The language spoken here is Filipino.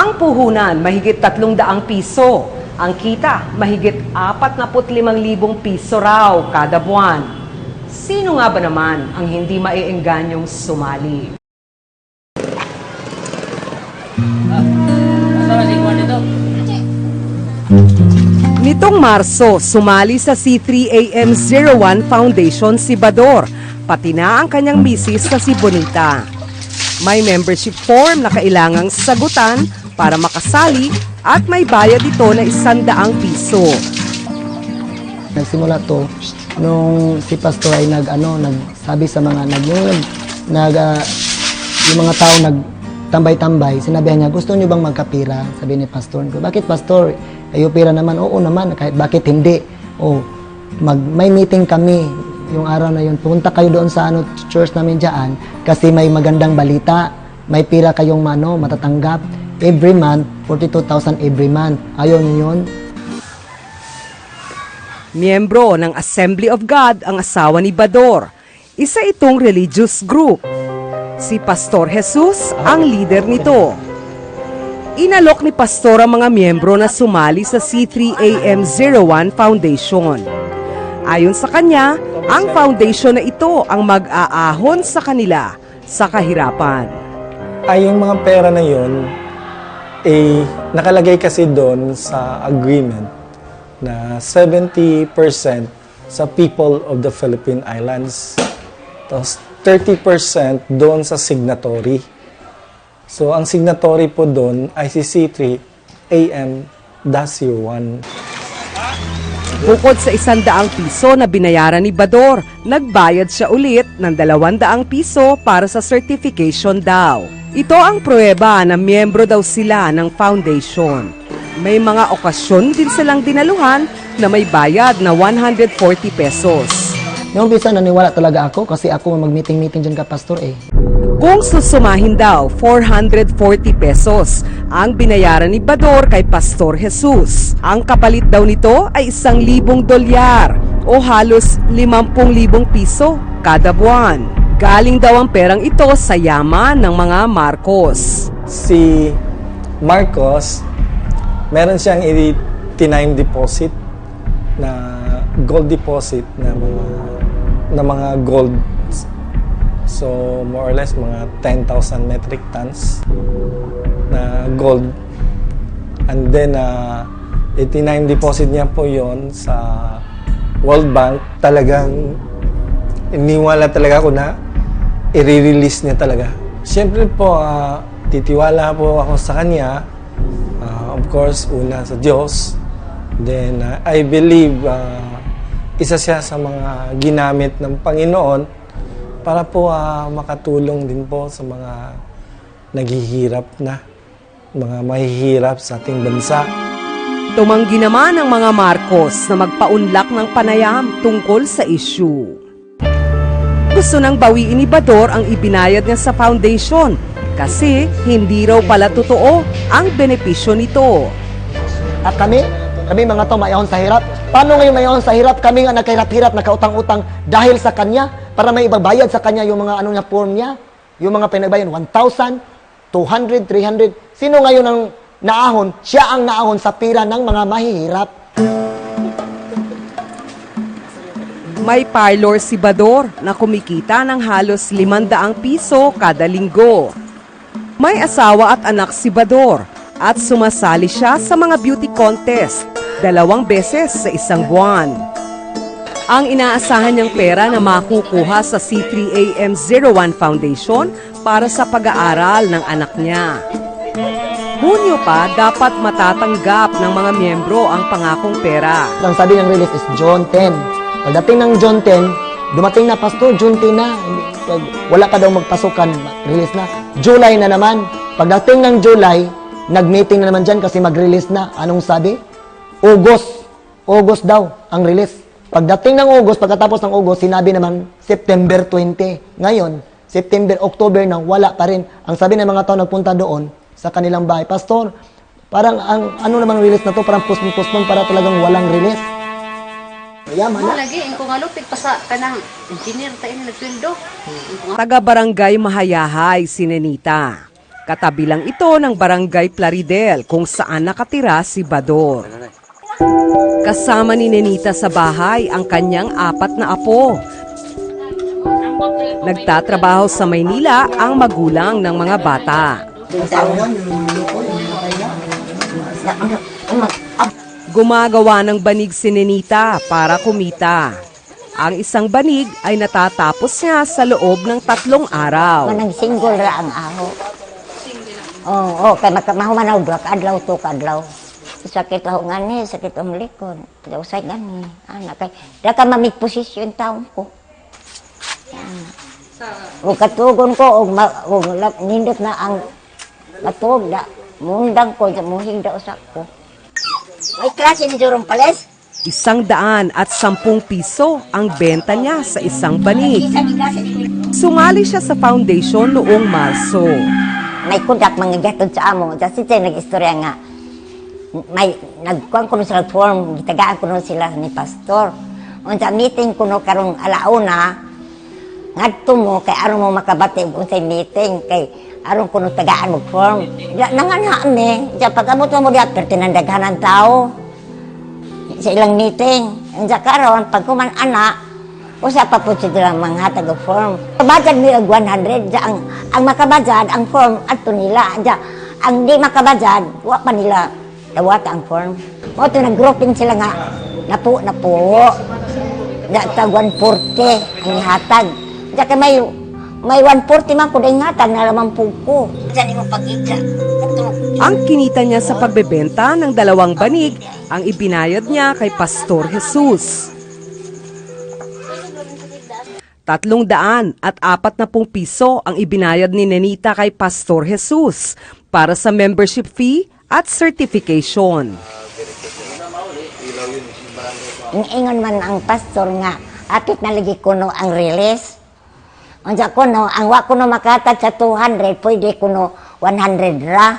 Ang puhunan, mahigit 300 piso. Ang kita, mahigit 45,000 piso raw kada buwan. Sino nga ba naman ang hindi maiengganyong sumali? Nitong Marso, sumali sa C3AM01 Foundation si Bador, pati na ang kanyang misis na si Bonita. May membership form na kailangang sagutan para makasali at may bayad ito na isandaang piso. Nagsimula to nung si pastor ay nag ano nagsabi sa mga nag nag ah, yung mga tao nag tambay-tambay sinabihan niya gusto niyo bang magkapira? Sabi ni pastor bakit pastor? Ayo pira naman. Oo naman kahit bakit hindi. Oh mag may meeting kami yung araw na yun. Punta kayo doon sa ano church namin diyan kasi may magandang balita. May pira kayong ano matatanggap every month 42,000 every month ayaw niyo yun Miyembro ng Assembly of God ang asawa ni Bador. Isa itong religious group. Si Pastor Jesus ang leader nito. Inalok ni Pastor ang mga miyembro na sumali sa C3AM01 Foundation. Ayon sa kanya, ang foundation na ito ang mag-aahon sa kanila sa kahirapan. ay yung mga pera na yun, eh, nakalagay kasi doon sa agreement na 70% sa people of the Philippine Islands. Tapos 30% doon sa signatory. So, ang signatory po doon ay si C3 AM-01. Bukod sa isandaang piso na binayaran ni Bador, nagbayad siya ulit ng dalawandaang piso para sa certification daw. Ito ang pruweba na miyembro daw sila ng foundation. May mga okasyon din silang dinaluhan na may bayad na 140 pesos. Noong umpisa naniwala talaga ako kasi ako mag-meeting-meeting dyan ka pastor eh. Kung susumahin daw, 440 pesos ang binayaran ni Bador kay Pastor Jesus. Ang kapalit daw nito ay isang libong dolyar o halos 50,000 piso kada buwan. Galing daw ang perang ito sa yaman ng mga Marcos. si Marcos, meron siyang i-time deposit na gold deposit na mga na mga gold so more or less mga 10,000 metric tons na gold and then uh, 89 deposit niya po yon sa World Bank talagang iniwala talaga ako na i-release niya talaga. Siyempre po, ah, titiwala po ako sa kanya. Ah, of course, una sa Diyos. Then, ah, I believe ah, isa siya sa mga ginamit ng Panginoon para po ah, makatulong din po sa mga naghihirap na, mga mahihirap sa ating bansa. Tumanggi naman ang mga Marcos na magpaunlak ng panayam tungkol sa issue. Gusto nang bawiin ni Bador ang ibinayad niya sa foundation kasi hindi raw pala totoo ang benepisyo nito. At kami, kami mga to mayahon sa hirap. Paano ngayon mayahon sa hirap? Kami nga nagkahirap-hirap, nakautang-utang dahil sa kanya para may ibabayad sa kanya yung mga ano niya form niya, yung mga pinagbayan 1,000, 200, 300. Sino ngayon ang naahon? Siya ang naahon sa pira ng mga mahihirap. May parlor si Bador na kumikita ng halos 500 piso kada linggo. May asawa at anak si Bador at sumasali siya sa mga beauty contest dalawang beses sa isang buwan. Ang inaasahan niyang pera na makukuha sa C3AM01 Foundation para sa pag-aaral ng anak niya. Hunyo pa dapat matatanggap ng mga miyembro ang pangakong pera. Ang sabi ng release is John 10. Pagdating ng John 10, dumating na, Pastor, June 10 na. Pag wala ka daw magpasukan, release na. July na naman. Pagdating ng July, nag-meeting na naman dyan kasi mag-release na. Anong sabi? August. August daw ang release. Pagdating ng August, pagkatapos ng August, sinabi naman September 20. Ngayon, September, October na wala pa rin. Ang sabi ng mga tao nagpunta doon sa kanilang bahay, Pastor, parang ang ano namang release na to, parang postpone para talagang walang release. Yaman na. lagi ang kung ano pa sa kanang engineer tayo na nagpildo. Taga-barangay Mahayahay si Nenita. Katabi lang ito ng barangay Plaridel kung saan nakatira si Bador. Kasama ni Nenita sa bahay ang kanyang apat na apo. Nagtatrabaho sa Maynila ang magulang ng mga bata. Gumagawa ng banig si Nenita para kumita. Ang isang banig ay natatapos niya sa loob ng tatlong araw. Manang single ra ang aho. Oo, oh, kay makamahumanaw dua kadlaw to kadlaw. Sakit ako nga ni, sakit ang likod. Daw say gani. Ana kay da ka mamig posisyon taon ko. O katugon ko og ma- lap- nindot na ang matug da mundang ko sa muhing da usak ko. May klase ni Jorong Pales. Isang daan at sampung piso ang benta niya sa isang banig. Sumali siya sa foundation noong Marso. may kudak mga gatod sa amo. Kasi siya nag-istorya nga, may nagkuhan ko sila form, gitagaan ko sila ni pastor. Unsa meeting ko no karong alauna, ngadto mo kay aron mo makabati og unsay meeting kay aron ko no tagaan mo form. Ya nangana ni, ja pagamot mo diha pertinandaghanan tao sa ilang meeting. Unsa karon pag kuman ana, usa pa po sila manghatag og form. Kabajad mi og 100 ja ang ang makabajad ang form adto nila. Ja ang di makabajad wa pa nila dawat ang form. Mo to nag-grouping sila nga napo. Ja tag 140 ang ihatag. Ja kay may may 140 man ko ding hatag na lamang puko. Ang kinita niya sa pagbebenta ng dalawang banig ang ibinayad niya kay Pastor Jesus. Tatlong daan at apat na pung piso ang ibinayad ni Nenita kay Pastor Jesus para sa membership fee at certification. Ingon man ang pastor nga, atit na lagi kuno ang release. Unsa kuno, ang wa kuno makatag sa 200, pwede kuno 100 ra.